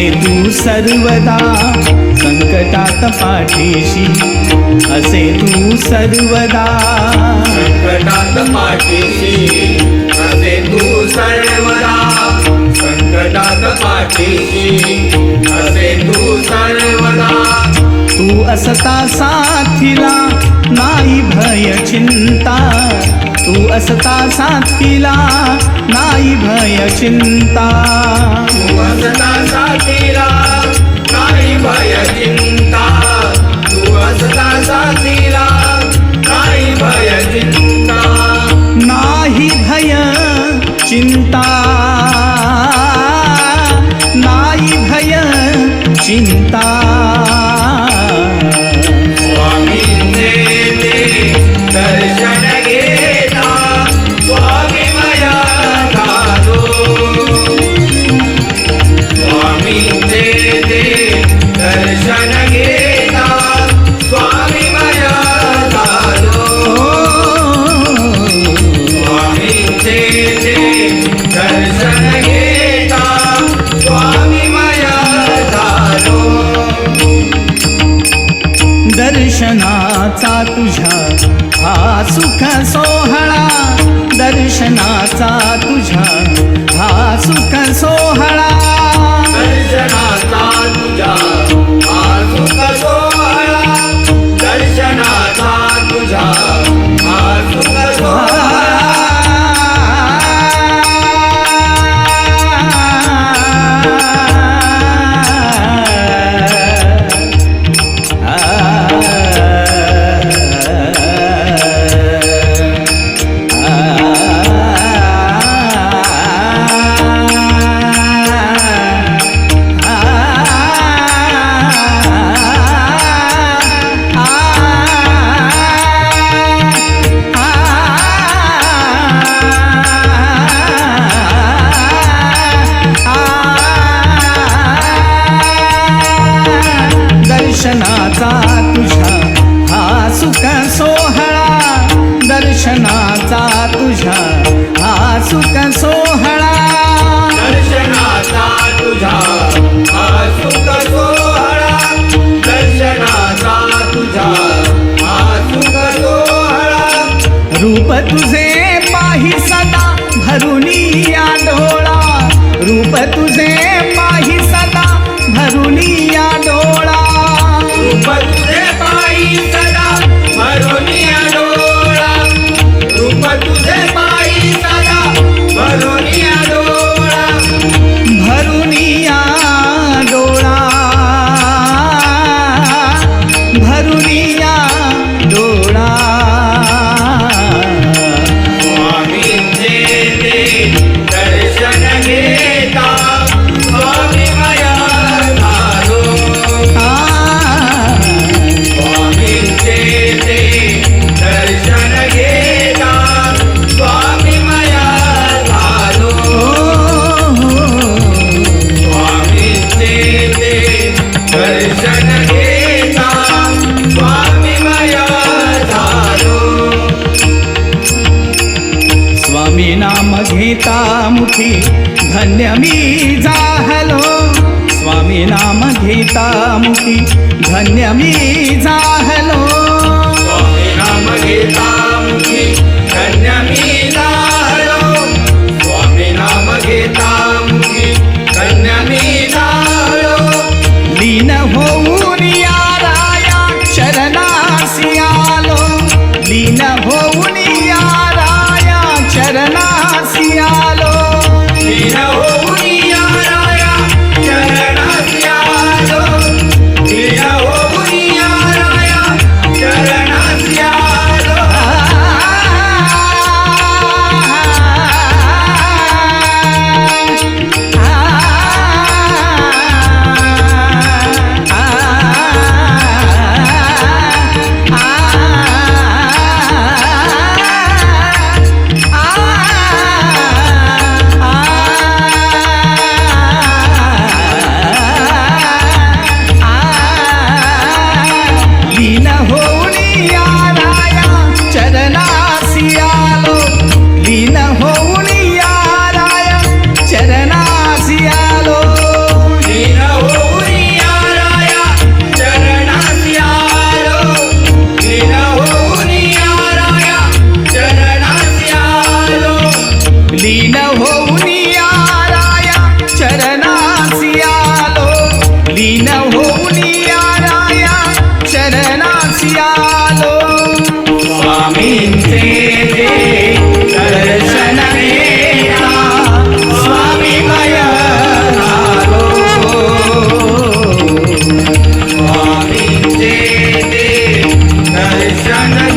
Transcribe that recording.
असते तू सर्वदा संकटात पाठीशी असे तू सर्वदा संकटात पाठीशी असे तू सर्वदा संकटात पाठीशी असे तू सर्वदा तू असता साथीला नाही भय चिंता तू असता साथीला नाही भय चिंता. तू असता साथी Mình तुझ्या हा सुख सोहळा दर्शनाचा तुझ्या हा सुख सोहळा. दर्शनाचा तुझा हा सुख सोहळा. दर्शनाचा तुझा हा सुख सोहळा मुखी धन्य मी जाहलो। स्वामी नाम घेता मुखी धन्य मी जाहलो। स्वामी नाम घेता Yeah.